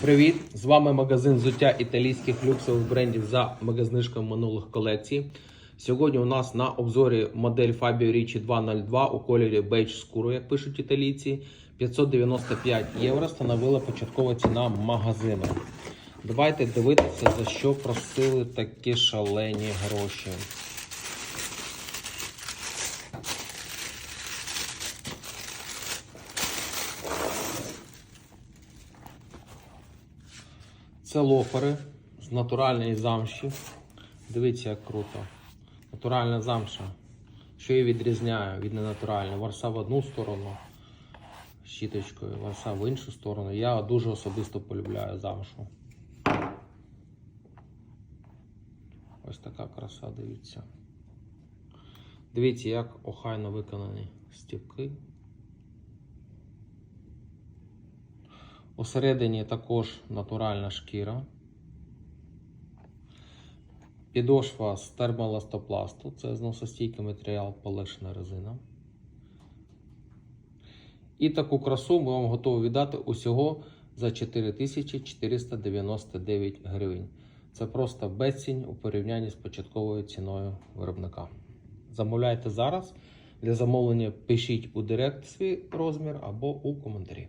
Привіт! З вами магазин взуття італійських люксових брендів за magaзнижками минулих колекцій. Сьогодні у нас на обзорі модель Fabio Ricci 202 у кольорі бейдж скуру, як пишуть італійці. 595 євро становила початкова ціна магазину. Давайте дивитися, за що просили такі шалені гроші. Це лофери з натуральної замші. Дивіться, як круто. Натуральна замша. Що її відрізняє від ненатуральної? Варса в одну сторону щіточкою, варса в іншу сторону. Я дуже особисто полюбляю замшу. Ось така краса, дивіться. Дивіться, як охайно виконані стіпки. Усередині також натуральна шкіра. Підошва з термоластопласту, це зносостійкий матеріал, полишена резина. І таку красу ми вам готові віддати усього за 4499 гривень. Це просто безцінь у порівнянні з початковою ціною виробника. Замовляйте зараз. Для замовлення пишіть у директ свій розмір або у коментарі.